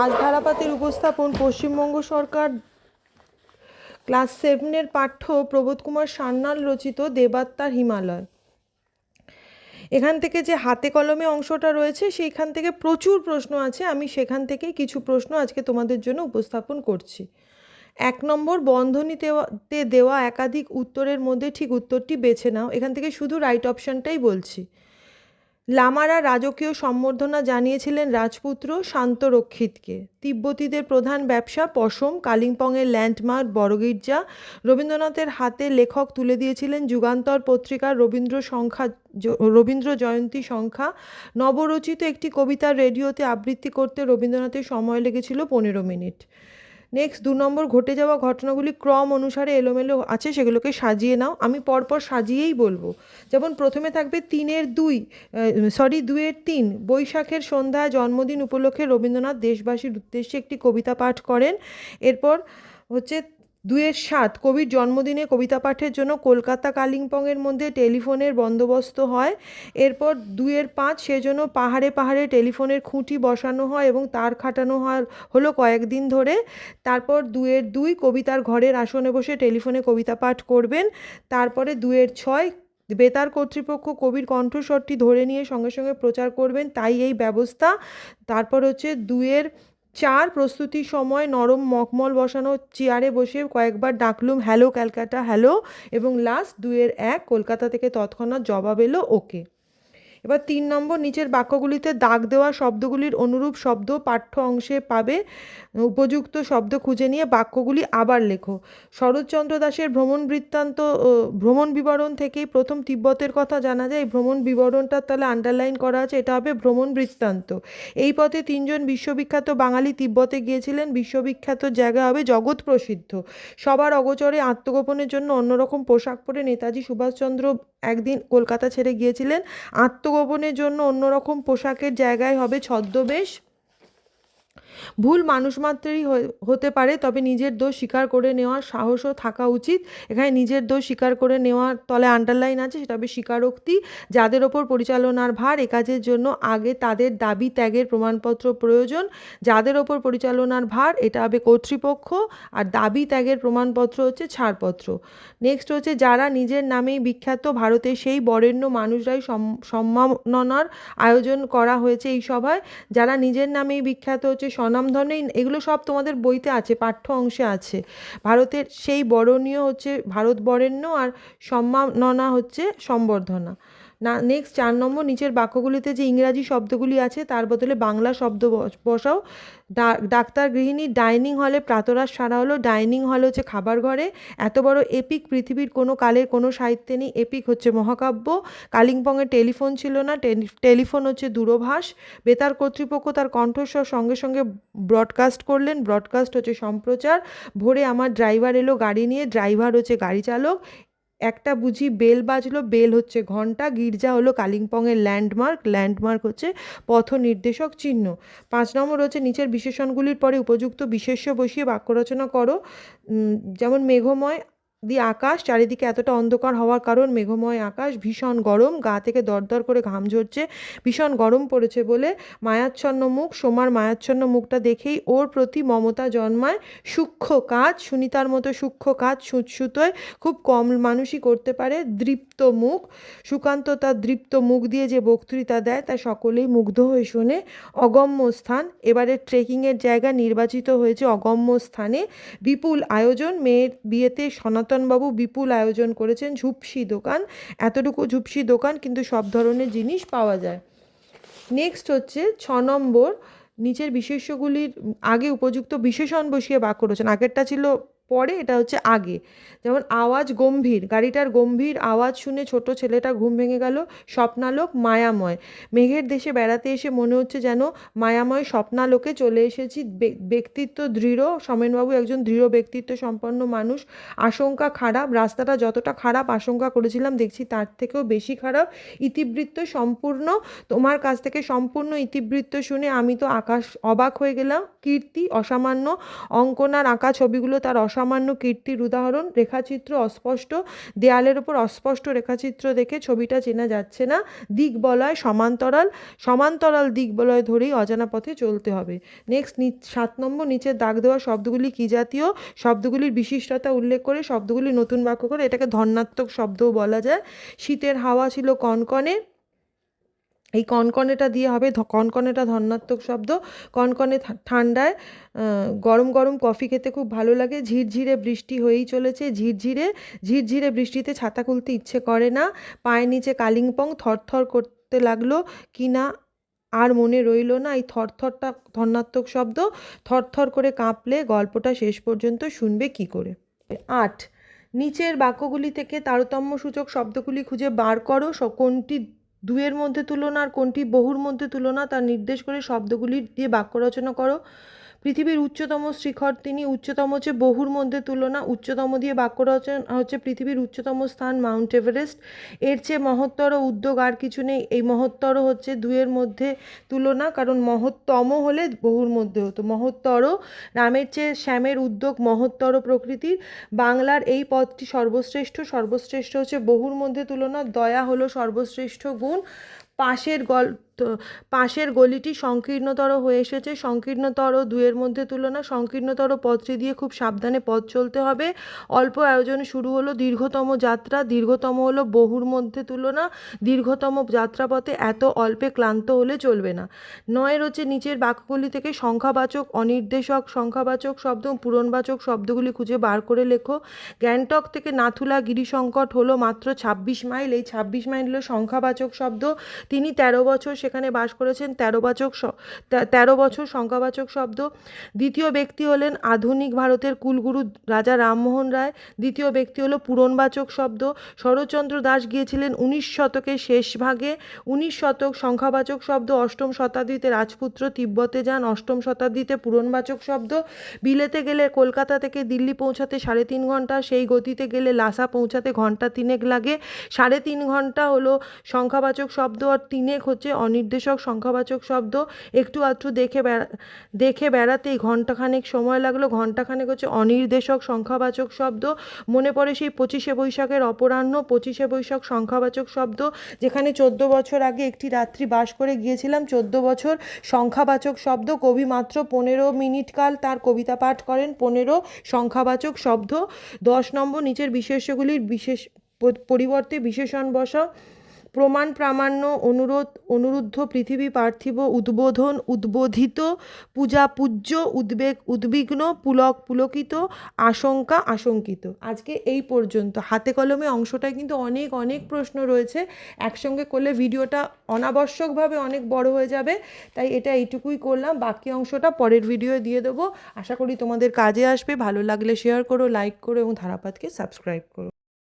আজ ধারাপাতের উপস্থাপন পশ্চিমবঙ্গ সরকার। ক্লাস সেভেনের পাঠ্য প্রবোধ কুমার সান্যাল রচিত দেবাত্মার হিমালয়। এখান থেকে যে হাতে কলমে অংশটা রয়েছে, সেইখান থেকে প্রচুর প্রশ্ন আছে। আমি সেখান থেকে কিছু প্রশ্ন আজকে তোমাদের জন্য উপস্থাপন করছি। এক নম্বর, বন্ধনী দেওয়াতে দেওয়া একাধিক উত্তরের মধ্যে ঠিক উত্তরটি বেছে নাও। এখান থেকে শুধু রাইট অপশানটাই বলছি। লামারা রাজকীয় সম্বর্ধনা জানিয়েছিলেন রাজপুত্র শান্তরক্ষিতকে। তিব্বতীদের প্রধান ব্যবসা পশম, কালিম্পংয়ের ল্যান্ডমার্ক, বড়গির্জা। রবীন্দ্রনাথের হাতে লেখক তুলে দিয়েছিলেন যুগান্তর পত্রিকার রবীন্দ্র সংখ্যা রবীন্দ্র জয়ন্তী সংখ্যা। নবরচিত একটি কবিতা রেডিওতে আবৃত্তি করতে রবীন্দ্রনাথের সময় লেগেছিল পনেরো মিনিট। নেক্সট দু নম্বর ঘটে যাওয়া ঘটনাগুলি ক্রম অনুসারে এলোমেলো আছে, সেগুলোকে সাজিয়ে নাও। আমি পরপর সাজিয়েই বলব। যেমন প্রথমে থাকবে তিনের দুই সরি দুয়ের তিন। বৈশাখের সন্ধ্যায় জন্মদিন উপলক্ষে রবীন্দ্রনাথ দেশবাসীর উদ্দেশ্যে একটি কবিতা পাঠ করেন। এরপর হচ্ছে দুয়ের সাত, কবির জন্মদিনে কবিতা পাঠের জন্য কলকাতা কালিম্পংয়ের মধ্যে টেলিফোনের বন্দোবস্ত হয়। এরপর দুয়ের পাঁচ, সেজন্য পাহাড়ে পাহাড়ে টেলিফোনের খুঁটি বসানো হয় এবং তার খাটানো হয়, হলো কয়েকদিন ধরে। তারপর দুয়ের দুই, কবিতার ঘরের আসনে বসে টেলিফোনে কবিতা পাঠ করবেন। তারপরে দুয়ের ছয়, বেতার কর্তৃপক্ষ কবির কণ্ঠস্বরটি ধরে নিয়ে সঙ্গে সঙ্গে প্রচার করবেন। তাই এই ব্যবস্থা। তারপর হচ্ছে দুয়ের চার প্রস্তুতির সময় নরম মকমল বসানো চেয়ারে বসে কয়েকবার ডাকলুম, হ্যালো, ক্যালকাটা, হ্যালো, এবং লাস্ট দুয়ের এক, কলকাতা থেকে তৎক্ষণাৎ জবাব এলো ওকে। এবার তিন নম্বর, নিচের বাক্যগুলিতে দাগ দেওয়া শব্দগুলির অনুরূপ শব্দ পাঠ্য অংশে পাবে। উপযুক্ত শব্দ খুঁজে নিয়ে বাক্যগুলি আবার লেখো। শরৎচন্দ্র দাসের ভ্রমণ বৃত্তান্ত ভ্রমণ বিবরণ থেকেই প্রথম তিব্বতের কথা জানা যায়। এই ভ্রমণ বিবরণটা তাহলে আন্ডারলাইন করা আছে। এটা হবে ভ্রমণ বৃত্তান্ত। এই পথে তিনজন বিশ্ববিখ্যাত বাঙালি তিব্বতে গিয়েছিলেন। বিশ্ববিখ্যাত জায়গা হবে জগৎ প্রসিদ্ধ। সবার অগোচরে আত্মগোপনের জন্য অন্যরকম পোশাক পরে নেতাজি সুভাষচন্দ্র একদিন কলকাতা ছেড়ে গিয়েছিলেন। আত্মগোপনের জন্য অন্যরকম পোশাকের জায়গায় হবে ছদ্মবেশ? ভুল মানুষ মাত্রেরই হতে পারে, তবে নিজের দোষ স্বীকার করে নেওয়ার সাহসও থাকা উচিত। এখানে নিজের দোষ স্বীকার করে নেওয়ার তলে আন্ডারলাইন আছে, সেটা হবে স্বীকারোক্তি। যাদের ওপর পরিচালনার ভার, এ কাজের জন্য আগে তাদের দাবি ত্যাগের প্রমাণপত্র প্রয়োজন। যাদের ওপর পরিচালনার ভার, এটা হবে কর্তৃপক্ষ। আর দাবি ত্যাগের প্রমাণপত্র হচ্ছে ছাড়পত্র। নেক্সট হচ্ছে, যারা নিজের নামেই বিখ্যাত ভারতের সেই বরেণ্য মানুষরাই সম- সম্মাননার আয়োজন করা হয়েছে এই সভায়। যারা নিজের নামেই বিখ্যাত হচ্ছে স্বনামধনেই এগুলো সব তোমাদের বইতে আছে, পাঠ্য অংশে আছে। ভারতের সেই বরণীয় হচ্ছে ভারত বরেণ্য আর সম্মাননা হচ্ছে সম্বর্ধনা। না নেক্সট চার নম্বর নিচের বাক্যগুলিতে যে ইংরাজি শব্দগুলি আছে, তার বদলে বাংলা শব্দ বস- বসাও। ডাক্তার গৃহিণী, ডাইনিং হলে প্রাতরাশ সারা হলো, ডাইনিং হল হচ্ছে খাবার ঘরে। এত বড় এপিক পৃথিবীর কোনো কালের কোনো সাহিত্যে নেই এপিক হচ্ছে মহাকাব্য। কালিম্পংয়ে টেলিফোন ছিল না, টেলি- টেলিফোন হচ্ছে দূরভাষ। বেতার কর্তৃপক্ষ তার কণ্ঠস্বর সঙ্গে সঙ্গে ব্রডকাস্ট করলেন ব্রডকাস্ট হচ্ছে সম্প্রচার। ভোরে আমার ড্রাইভার এলো গাড়ি নিয়ে ড্রাইভার হচ্ছে গাড়ি চালক। একটা বুঝি বেল বাজলো, বেল হচ্ছে ঘণ্টা, গির্জা হলো কালিম্পংয়ের ল্যান্ডমার্ক ল্যান্ডমার্ক হচ্ছে পথ নির্দেশক চিহ্ন। পাঁচ নম্বর হচ্ছে নিচের বিশেষণগুলির পরে উপযুক্ত বিশেষ্য বসিয়ে বাক্য রচনা করো। যেমন মেঘময় দিয়ে আকাশ চারিদিকে এতটা অন্ধকার হওয়ার কারণ মেঘময় আকাশ, ভীষণ গরম, গা থেকে দরদর করে ঘাম ঝরছে, ভীষণ গরম পড়েছে বলে মায়াচ্ছন্ন মুখ, সোমার মায়াচ্ছন্ন মুখটা দেখেই ওর প্রতি মমতা জন্মায়। সূক্ষ্ম কাজ, সুনিতার মতো সূক্ষ্ম কাজ সুতোয় খুব কম মানুষই করতে পারে, দৃপ্ত মুখ, সুকান্ত তার দৃপ্ত মুখ দিয়ে যে বক্তৃতা দেয় তা সকলেই মুগ্ধ হয়ে শোনে। অগম্য স্থান এবারে ট্রেকিংয়ের জায়গা নির্বাচিত হয়েছে অগম্য স্থানে। বিপুল আয়োজন, মেয়ের বিয়েতে সনাতনবাবু বিপুল আয়োজন করেছেন ঝুপসি দোকান। এতটুকু ঝুপসি দোকান কিন্তু সব ধরনের জিনিস পাওয়া যায়। নেক্সট হচ্ছে ছ নম্বর, নিচের বিশেষ্যগুলির আগে উপযুক্ত বিশেষণ বসিয়ে বাক্য রচনা। আগেরটা ছিল পরে এটা হচ্ছে আগে। যেমন আওয়াজ গম্ভীর, গাড়িটার গম্ভীর আওয়াজ শুনে ছোট ছেলেটা ঘুম ভেঙে গেল, স্বপ্নালোক মায়াময়। মেঘের দেশে বেড়াতে এসে মনে হচ্ছে যেন মায়াময় স্বপ্নালোকে চলে এসেছি। ব্যক্তিত্ব দৃঢ়, সমেনবাবু একজন দৃঢ় ব্যক্তিত্ব সম্পন্ন মানুষ। আশঙ্কা খারাপ, রাস্তাটা যতটা খারাপ আশঙ্কা করেছিলাম, দেখছি তার থেকেও বেশি খারাপ। ইতিবৃত্ত সম্পূর্ণ, তোমার কাছ থেকে সম্পূর্ণ ইতিবৃত্ত শুনে আমি তো আকাশ অবাক হয়ে গেলাম। কীর্তি অসামান্য, অঙ্কনার আঁকা ছবিগুলো তার অসামান্য অসামান্য কীর্তির উদাহরণ, রেখাচিত্র অস্পষ্ট, দেয়ালের ওপর অস্পষ্ট রেখাচিত্র দেখে ছবিটা চেনা যাচ্ছে না। দিক বলয় সমান্তরাল সমান্তরাল দিক বলয় ধরেই অজানা পথে চলতে হবে। নেক্সট সাত নম্বর, নিচের দাগ দেওয়া শব্দগুলি কী জাতীয়? শব্দগুলির বিশিষ্টতা উল্লেখ করে, শব্দগুলি নতুন বাক্য করে, এটাকে ধর্নাত্মক শব্দও বলা যায়। শীতের হাওয়া ছিল কনকনে এই কনকনেটা দিয়ে হবে কনকনেটা ধন্যাত্মক শব্দ। কনকনে ঠান্ডায় গরম গরম কফি খেতে খুব ভালো লাগে। ঝিরঝিরে বৃষ্টি হয়েই চলেছে। ঝিরঝিরে ঝিরঝিরে বৃষ্টিতে ছাতা খুলতে ইচ্ছে করে না। পায়ের নিচে কালিম্পং থরথর করতে লাগল কি না আর মনে রইল না। এই থরথরটা ধন্যাত্মক শব্দ। থরথর করে কাঁপলে গল্পটা শেষ পর্যন্ত শুনবে কি করে? আট, নিচের বাক্যগুলি থেকে তারতম্যসূচক শব্দগুলি খুঁজে বার করো। কোনটি দুয়ের মধ্যে তুলনা আর কোনটি বহুর মধ্যে তুলনা তা নির্দেশ করে শব্দগুলি দিয়ে বাক্য রচনা করো। পৃথিবীর উচ্চতম শিখর, তিনি উচ্চতম হচ্ছে বহুর মধ্যে তুলনা, উচ্চতম দিয়ে বাক্য রচনা, হচ্ছে পৃথিবীর উচ্চতম স্থান মাউন্ট এভারেস্ট। এর চেয়ে মহত্তর উদ্যোগ আর কিছু নেই। এই মহত্তর হচ্ছে দুয়ের মধ্যে তুলনা, কারণ মহত্তম হলে বহুর মধ্যে হতো। মহত্তর রামের চেয়ে শ্যামের উদ্যোগ মহত্তর প্রকৃতির। বাংলার এই পদটি সর্বশ্রেষ্ঠ। সর্বশ্রেষ্ঠ হচ্ছে বহুর মধ্যে তুলনা, দয়া হলো সর্বশ্রেষ্ঠ গুণ, পাশের গল তো- পাশের গলিটি সংকীর্ণতর হয়ে এসেছে। সংকীর্ণতর দুয়ের মধ্যে তুলনা, সংকীর্ণতর পথটি দিয়ে খুব সাবধানে পথ চলতে হবে। অল্প আয়োজনে শুরু হলো দীর্ঘতম যাত্রা। দীর্ঘতম হলো বহুর মধ্যে তুলনা। দীর্ঘতম যাত্রাপথে এত অল্পে ক্লান্ত হলে চলবে না। নয়ের হচ্ছে নিচের বাক্যগুলি থেকে সংখ্যাবাচক, অনির্দেশক, সংখ্যাবাচক শব্দ, পূরণবাচক শব্দগুলি খুঁজে বার করে লেখো। গ্যাংটক থেকে নাথুলা গিরিসংকট হলো মাত্র ছাব্বিশ মাইল। এই ছাব্বিশ মাইল হলো সংখ্যাবাচক শব্দ। তিনি তেরো বছর সেখানে বাস করেছেন তেরোবাচক তেরো বছর সংখ্যাবাচক শব্দ। দ্বিতীয় ব্যক্তি হলেন আধুনিক ভারতের কুলগুরু রাজা রামমোহন রায়। দ্বিতীয় ব্যক্তি হলো পূরণবাচক শব্দ। শরৎচন্দ্র দাস গিয়েছিলেন উনিশ শতকের শেষ ভাগে। উনিশ শতক সংখ্যাবাচক শব্দ, অষ্টম শতাব্দীতে রাজপুত্র তিব্বতে যান, অষ্টম শতাব্দীতে পূরণবাচক শব্দ। বিলেতে গেলে কলকাতা থেকে দিল্লি পৌঁছাতে সাড়ে তিন ঘণ্টা, সেই গতিতে গেলে লাসা পৌঁছাতে ঘণ্টা তিনেক লাগে। সাড়ে তিন ঘণ্টা হলো সংখ্যাবাচক শব্দ, আর তিনেক হচ্ছে অনির্দেশক, সংখ্যাবাচক শব্দ, একটু আধটু দেখে বেড়া, দেখে বেড়াতেই ঘন্টাখানেক সময় লাগল। ঘন্টাখানেক হচ্ছে অনির্দেশক, সংখ্যাবাচক শব্দ। মনে পড়ে সেই পঁচিশে বৈশাখের অপরাহ্ন, পঁচিশে বৈশাখ সংখ্যাবাচক শব্দ, যেখানে চোদ্দ বছর আগে একটি রাত্রি বাস করে গিয়েছিলাম। চোদ্দ বছর সংখ্যাবাচক শব্দ, কবি মাত্র পনেরো মিনিট কাল তার কবিতা পাঠ করেন। পনেরো সংখ্যাবাচক শব্দ, দশ নম্বর নিচের বিশেষ্যগুলির বিশেষ পরিবর্তে বিশেষণ বসা। প্রমাণ প্রামাণ্য, অনুরোধ, অনুরুদ্ধ, পৃথিবী পার্থিব, উদ্বোধন, উদ্বোধিত, পূজা পূজ্য, উদ্বেগ, উদ্বিগ্ন, পুলক পুলকিত, আশঙ্কা আশঙ্কিত। আজকে এই পর্যন্ত। হাতে কলমে অংশটায় কিন্তু অনেক অনেক প্রশ্ন রয়েছে। একসঙ্গে করলে ভিডিওটা অনাবশ্যকভাবে অনেক বড় হয়ে যাবে। তাই এটা এইটুকুই করলাম। বাকি অংশটা পরের ভিডিও দিয়ে দেবো। আশা করি তোমাদের কাজে আসবে। ভালো লাগলে শেয়ার করো লাইক করো এবং ধারাপাতকে সাবস্ক্রাইব করো।